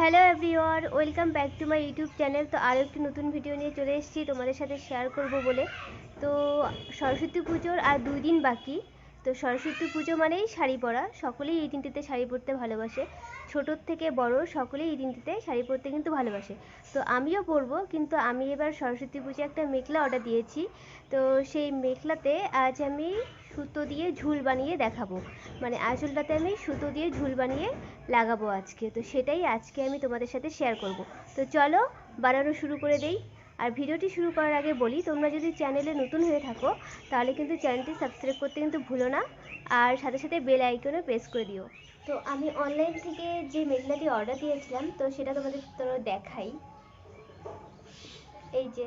Hello everyone welcome back to my YouTube channel তো আরও একটি নতুন ভিডিও নিয়ে চলে এসেছি, তোমাদের সাথে শেয়ার করব বলে। তো সরস্বতী পুজোর আর দুই দিন বাকি। তো সরস্বতী পুজো মানেই শাড়ি পরা, সকলেই এই দিনটিতে শাড়ি পরতে ভালোবাসে। ছোটোর থেকে বড় সকলেই এই দিনটিতে শাড়ি পরতে কিন্তু ভালোবাসে। তো আমিও পরবো, কিন্তু আমি এবার সরস্বতী পুজো একটা মেখলা অর্ডার দিয়েছি। তো সেই মেখলাতে আজ আমি সুতো দিয়ে ঝুল বানিয়ে দেখাবো। মানে আঁচলটাতে আমি সুতো দিয়ে ঝুল বানিয়ে লাগাবো আজকে। তো সেটাই আজকে আমি তোমাদের সাথে শেয়ার করব। তো চলো, বানানো শুরু করে দেই। আর ভিডিওটি শুরু করার আগে বলি, তোমরা যদি চ্যানেলে নতুন হয়ে থাকো, তাহলে কিন্তু চ্যানেলটি সাবস্ক্রাইব করতে কিন্তু ভুলো না। আর সাথে সাথে বেল আইকনে প্রেস করে দিও। তো আমি অনলাইন থেকে যে মেঘলাটি অর্ডার দিয়েছিলাম, তো সেটা তোমাদের তোমরা দেখাই। এই যে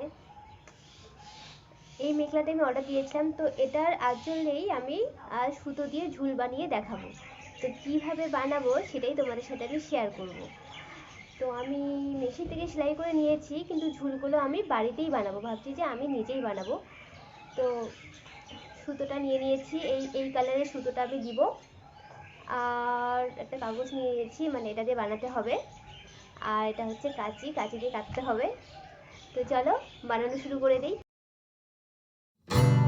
এই মেখলাটা আমি অর্ডার দিয়েছিলাম, তো এটার আঁচলেই আমি সুতো দিয়ে ঝুল বানিয়ে দেখাবো। তো কীভাবে বানাবো সেটাই তোমাদের সাথে আমি শেয়ার করব। তো আমি মেশিন থেকে সেলাই করে নিয়েছি, কিন্তু ঝুলগুলো আমি বাড়িতেই বানাবো। ভাবছি যে আমি নিজেই বানাবো। তো সুতোটা নিয়ে নিয়েছি, এই এই কালারের সুতোটা আমি দিব। আর একটা কাগজ নিয়ে নিয়েছি মানে এটা দিয়ে বানাতে হবে। আর এটা হচ্ছে কাঁচি কাঁচি দিয়ে কাটতে হবে। তো চলো, বানানো শুরু করে দিই। তো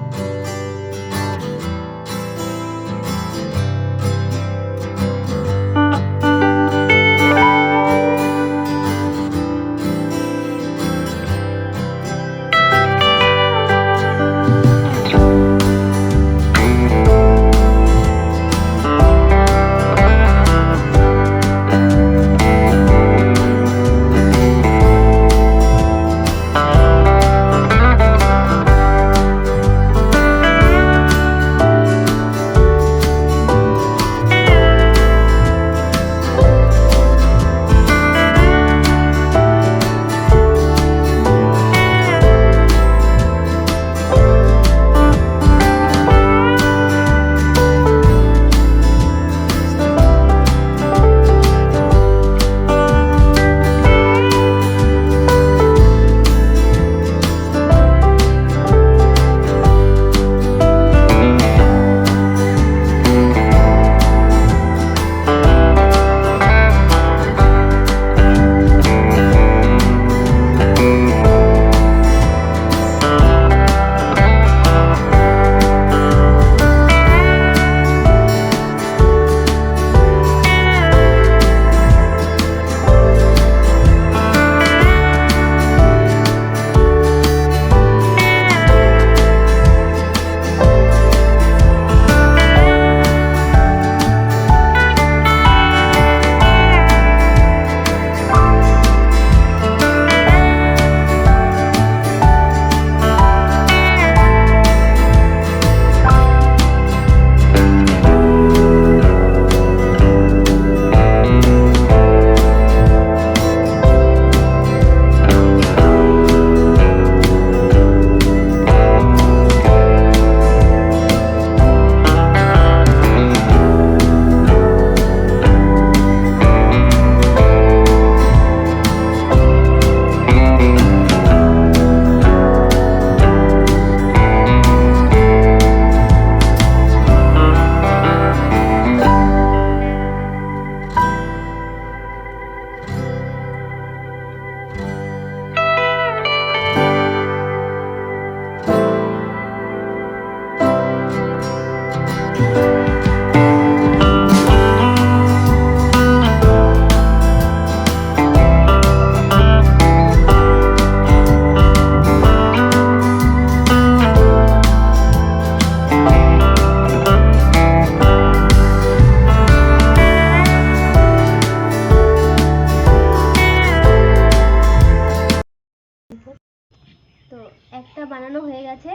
একটা বানানো হয়ে গেছে।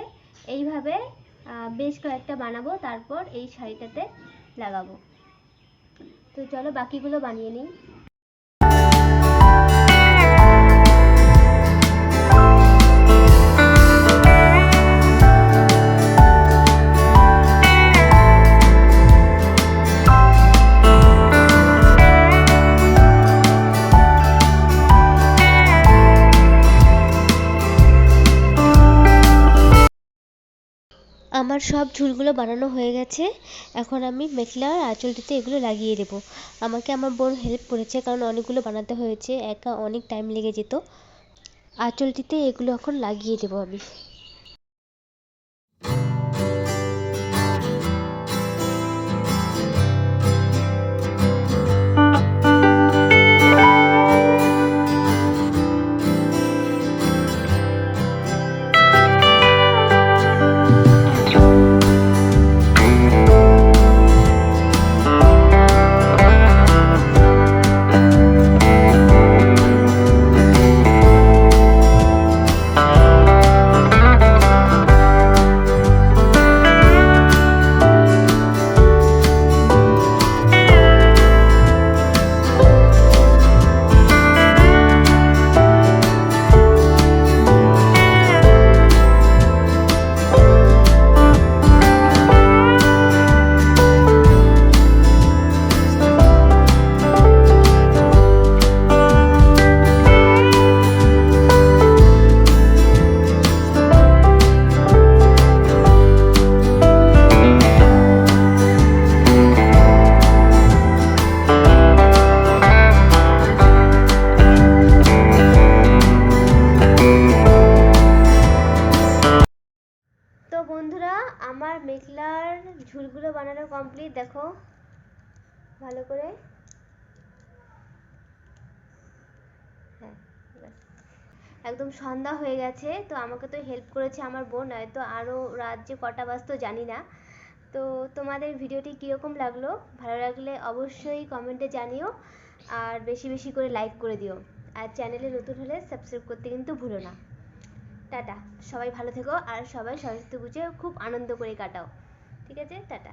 এইভাবে বেশ কয়েকটা বানাবো তারপর এই শাড়িটাতে লাগাবো। তো চলো বাকিগুলো বানিয়ে নিই। আমার সব ঝুলগুলো বানানো হয়ে গেছে। এখন আমি মেখলা আর আঁচলটিতে এগুলো লাগিয়ে দেবো। আমাকে আমার বোন হেল্প করেছে কারণ অনেকগুলো বানাতে হয়েছে, একা অনেক টাইম লেগে যেত। আঁচলটিতে এগুলো এখন লাগিয়ে দেবো আমি। ঝুলগুলো বানানো কমপ্লিট দেখো। ভালো করে। হ্যাঁ একদম সন্ধ্যা হয়ে গেছে, তো আমাকে তো হেল্প করেছে আমার বোন, নয়তো আরও রাত যে কটা বাজতো জানি না। তো তোমাদের ভিডিওটি কীরকম লাগল? ভালো লাগলে অবশ্যই কমেন্টে জানিও, আর বেশি বেশি করে লাইক করে দিও। আর চ্যানেলে নতুন হলে সাবস্ক্রাইব করতে কিন্তু ভুলো না। টাটা। সবাই ভালো থেকো, আর সবাই সরস্বতী পুজো খুব আনন্দ করে কাটাও। ঠিক আছে? টাটা।